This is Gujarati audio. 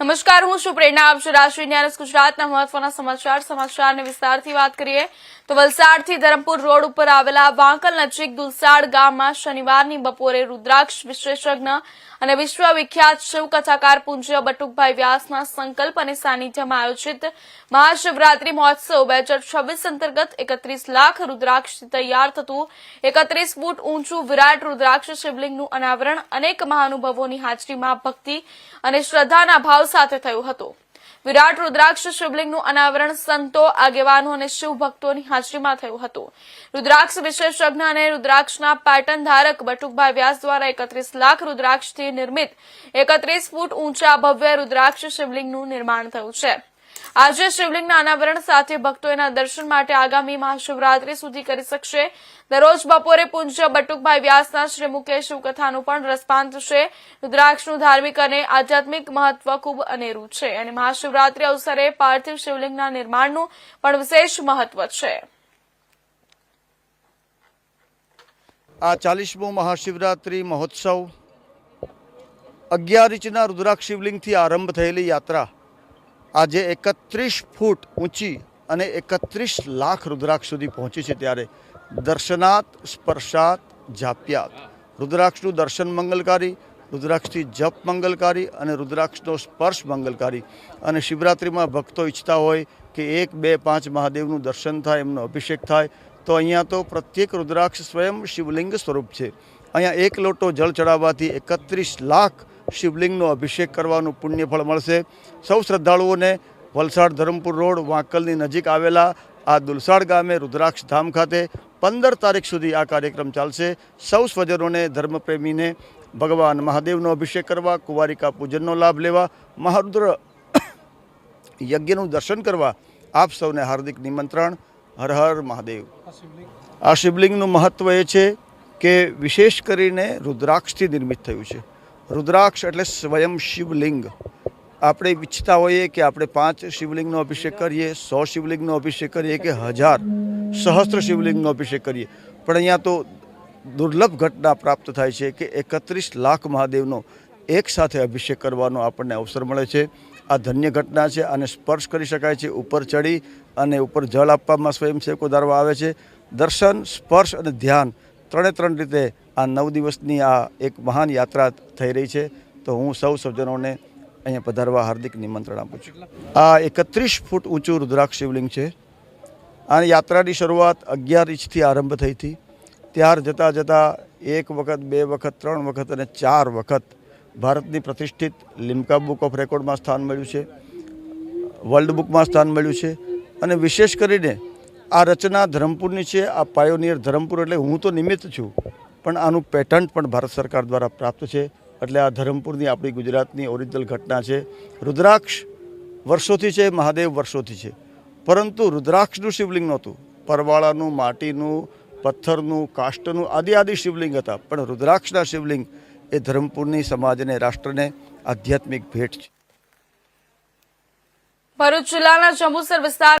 નમસ્કાર હું છું પ્રેરણા. આપ રાષ્ટ્રીય ન્યાસ ગુજરાતના મહત્વના સમાચાર સમાચારને વિસ્તારથી વાત કરીએ. તો વલસાડથી ધરમપુર રોડ ઉપર આવેલા વાંકલ નજીક દુલસાડ ગામમાં શનિવારની બપોરે રુદ્રાક્ષ વિશેષજ્ઞ અને વિશ્વવિખ્યાત શિવકથાકાર પૂજ્ય બટુકભાઈ વ્યાસના સંકલ્પ અને સાનિધ્યમાં આયોજિત મહાશિવરાત્રી મહોત્સવ બે હજાર છવ્વીસ અંતર્ગત એકત્રીસ લાખ રુદ્રાક્ષથી તૈયાર થતું. એકત્રીસ ફૂટ ઊંચું વિરાટ રુદ્રાક્ષ શિવલિંગનું અનાવરણ અનેક મહાનુભાવોની હાજરીમાં ભક્તિ અને શ્રદ્ધાના ભાવ સાથે થયું હતું. વિરાટ રુદ્રાક્ષ શિવલિંગનું અનાવરણ સંતો, આગેવાનો અને શિવ ભક્તોની હાજરીમાં થયું હતું. રુદ્રાક્ષ વિશેષજ્ઞ અને રુદ્રાક્ષના પેટર્ન ધારક બટુકભાઈ વ્યાસ દ્વારા એકત્રીસ લાખ રુદ્રાક્ષથી નિર્મિત એકત્રીસ ફૂટ ઊંચા ભવ્ય રુદ્રાક્ષ શિવલિંગનું નિર્માણ થયું છે. આજે શિવલિંગના અનાવરણ સાથે ભક્તો એના દર્શન માટે આગામી મહાશિવરાત્રી સુધી કરી શકશે. દરરોજ બપોરે પૂજ્ય બટુકભાઈ વ્યાસના શ્રીમુખે શિવકથાનું પણ રસપાન થશે. રુદ્રાક્ષનું ધાર્મિક અને આધ્યાત્મિક મહત્વ ખૂબ અનેરું છે અને મહાશિવરાત્રી અવસરે પાર્થિવ શિવલિંગના નિર્માણનું પણ વિશેષ મહત્વ છે. આ ચાલીસમો મહાશિવરાત્રિ મહોત્સવ અગિયાર ઇંચના રુદ્રાક્ષ શિવલિંગથી આરંભ થયેલી યાત્રા આજે એકત્રીસ ફૂટ ઊંચી અને એકત્રીસ લાખ રુદ્રાક્ષ સુધી પહોંચી છે ત્યારે દર્શનાત સ્પર્શાત જાપ્યાત રુદ્રાક્ષનું દર્શન મંગલકારી, રુદ્રાક્ષથી જપ મંગલકારી અને રુદ્રાક્ષનો સ્પર્શ મંગલકારી. અને શિવરાત્રિમાં ભક્તો ઈચ્છતા હોય કે એક, બે, પાંચ મહાદેવનું દર્શન થાય, એમનો અભિષેક થાય, તો અહીંયા તો પ્રત્યેક રુદ્રાક્ષ સ્વયં શિવલિંગ સ્વરૂપ છે. અહીંયા એક લોટો જળ ચડાવવાથી એકત્રીસ લાખ શિવલિંગનો અભિષેક કરવાનું પુણ્યફળ મળશે. સૌ શ્રદ્ધાળુઓને વલસાડ ધરમપુર રોડ, વાંકલની નજીક આવેલા આ દુલસાડ ગામે રુદ્રાક્ષ ધામ ખાતે પંદર તારીખ સુધી આ કાર્યક્રમ ચાલશે. સૌ સ્વજનોને, ધર્મપ્રેમીને ભગવાન મહાદેવનો અભિષેક કરવા, કુંવારિકા પૂજનનો લાભ લેવા, મહારુદ્ર યજ્ઞનું દર્શન કરવા આપ સૌને હાર્દિક નિમંત્રણ. હર હર મહાદેવ. આ શિવલિંગનું મહત્ત્વ એ છે કે વિશેષ કરીને રુદ્રાક્ષથી નિર્મિત થયું છે. રુદ્રાક્ષ એટલે સ્વયં શિવલિંગ. આપણે ઈચ્છતા હોઈએ કે આપણે પાંચ શિવલિંગનો અભિષેક કરીએ, સો શિવલિંગનો અભિષેક કરીએ કે હજાર સહસ્ત્ર શિવલિંગનો અભિષેક કરીએ. પણ અહીંયા તો દુર્લભ ઘટના પ્રાપ્ત થાય છે કે એકત્રીસ લાખ મહાદેવનો એક સાથે અભિષેક કરવાનો આપણને અવસર મળે છે. આ ધન્ય ઘટના છે આને સ્પર્શ કરી શકાય છે. ઉપર ચડી અને ઉપર જળ આપવામાં સ્વયંસેવકો ધારવા આવે છે. દર્શન, સ્પર્શ અને ધ્યાન ત્રણે ત્રણ રીતે આ નવ દિવસની આ એક મહાન યાત્રા થઈ રહી છે. તો હું સૌ સજ્જનોને અહીંયા પધારવા હાર્દિક નિમંત્રણ આપું છું. આ એકત્રીસ ફૂટ ઊંચું રુદ્રાક્ષ શિવલિંગ છે. આ યાત્રાની શરૂઆત અગિયાર ઇંચથી આરંભ થઈ હતી. ત્યાર જતાં જતાં એક વખત, બે વખત, ત્રણ વખત અને ચાર વખત ભારતની પ્રતિષ્ઠિત લિમ્કા બુક ઓફ રેકોર્ડમાં સ્થાન મળ્યું છે. વર્લ્ડ બુકમાં સ્થાન મળ્યું છે. અને વિશેષ કરીને આ રચના ધરમપુરની છે. આ પાયોનિયર ધરમપુર એટલે હું તો નિમિત્ત છું. પણ આનું પેટન્ટ પણ ભારત સરકાર દ્વારા પ્રાપ્ત છે. એટલે આ ધરમપુરની આપણી ગુજરાતની ઓરિજિનલ ઘટના છે. રુદ્રાક્ષ વર્ષોથી છે, મહાદેવ વર્ષોથી છે. પરંતુ રુદ્રાક્ષનું શિવલિંગ નહોતું. પરવાળાનું, માટીનું, પથ્થરનું, કાષ્ટનું આદિ આદિ શિવલિંગ હતા. પણ રુદ્રાક્ષના શિવલિંગ એ ધરમપુરની સમાજને રાષ્ટ્રને આધ્યાત્મિક ભેટ છે. ભરૂચ જિલ્લાના જંબુસર વિસ્તાર